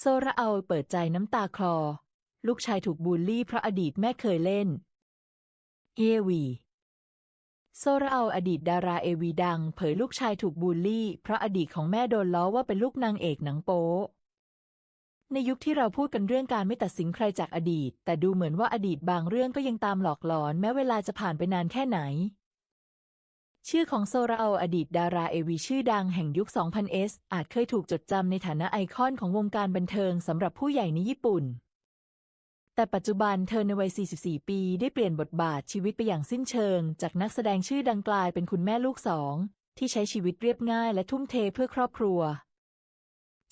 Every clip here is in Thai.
โซระเอาเปิดใจน้ำตาคลอ ลูกชายถูกบูลลี่เพราะอดีตแม่เคยเล่น เอวี โซระเอาอดีตดาราเอวีดัง เผยลูกชายถูกบูลลี่ เพราะอดีตของแม่โดนล้อว่าเป็นลูกนางเอกหนังโป๊ในยุคที่เราพูดกันเรื่องการไม่ตัดสินใครจากอดีต แต่ดูเหมือนว่าอดีตบางเรื่องก็ยังตามหลอกหลอน แม้เวลาจะผ่านไปนานแค่ไหน ชื่อของโซราอาอดีตดาราเอวีชื่อดังแห่งยุค 2000s อาจเคยถูกจดจำในฐานะไอคอนของวงการบันเทิงสำหรับผู้ใหญ่ในญี่ปุ่น แต่ปัจจุบันเธอในวัย 44 ปีได้เปลี่ยนบทบาทชีวิตไปอย่างสิ้นเชิง จากนักแสดงชื่อดังกลายเป็นคุณแม่ลูกสอง ที่ใช้ชีวิตเรียบง่ายและทุ่มเทเพื่อครอบครัว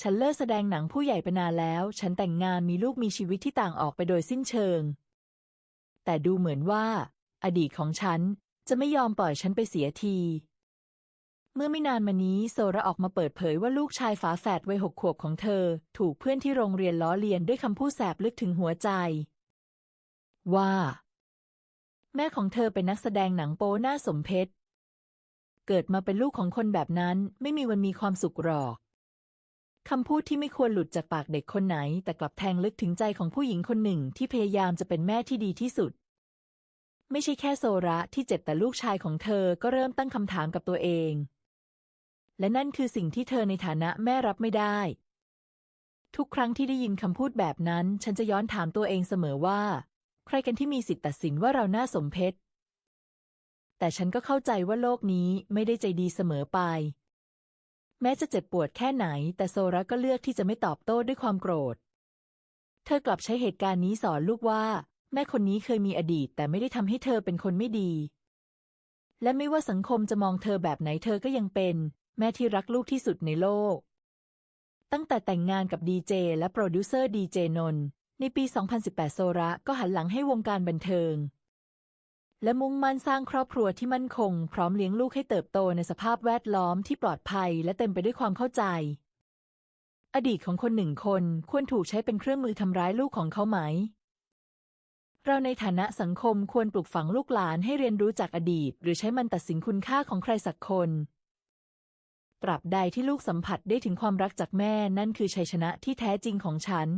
ฉันเลิกแสดงหนังผู้ใหญ่ไปนานแล้ว ฉันแต่งงานมีลูกมีชีวิตที่ต่างออกไปโดยสิ้นเชิง แต่ดูเหมือนว่า อดีตของฉัน จะไม่ยอมปล่อยฉันไปเสียที เมื่อไม่นานมานี้โซระออกมาเปิดเผยว่าลูกชายฝาแฝดวัยหกขวบของเธอ ถูกเพื่อนที่โรงเรียนล้อเลียนด้วยคำพูดแสบลึกถึงหัวใจ ว่า แม่ของเธอเป็นนักแสดงหนังโป๊หน้าสมเพชเกิดมาเป็นลูกของคนแบบนั้นไม่มีวันมีความสุขหรอก คำพูดที่ไม่ควรหลุดจากปากเด็กคนไหน แต่กลับแทงลึกถึงใจของผู้หญิงคนหนึ่งที่พยายามจะเป็นแม่ที่ดีที่สุด ไม่ใช่แค่โซระที่เจ็บแต่ลูกชายของเธอก็เริ่มตั้งคำถามกับตัวเอง และนั่นคือสิ่งที่เธอในฐานะแม่รับไม่ได้ ทุกครั้งที่ได้ยินคำพูดแบบนั้น ฉันจะย้อนถามตัวเองเสมอว่า ใครกันที่มีสิทธิ์ตัดสินว่าเราน่าสมเพชแต่ฉันก็เข้าใจว่าโลกนี้ไม่ได้ใจดีเสมอไป แม้จะเจ็บปวดแค่ไหน แต่โซระก็เลือกที่จะไม่ตอบโต้ด้วยความโกรธ เธอกลับใช้เหตุการณ์นี้สอนลูกว่า แม่คนนี้เคยมีอดีต แต่ไม่ได้ทำให้เธอเป็นคนไม่ดี และไม่ว่าสังคมจะมองเธอแบบไหนเธอก็ยังเป็น แม่ที่รักลูกที่สุดในโลก ตั้งแต่แต่งงานกับดีเจและโปรดิวเซอร์ดีเจนนท์ในปี 2018 โซระก็หันหลังให้วงการบันเทิง และมุ่งมั่นสร้างครอบครัวที่มั่นคง พร้อมเลี้ยงลูกให้เติบโตในสภาพแวดล้อมที่ปลอดภัยและเต็มไปด้วยความเข้าใจ อดีตของคนหนึ่งคนควรถูกใช้เป็นเครื่องมือทำร้ายลูกของเขาไหม เราในฐานะสังคมควรปลูกฝังลูกหลานให้เรียนรู้จากอดีต หรือใช้มันตัดสินคุณค่าของใครสักคน ตราบใดที่ลูกสัมผัสได้ถึงความรักจากแม่นั่นคือชัยชนะที่แท้จริงของฉัน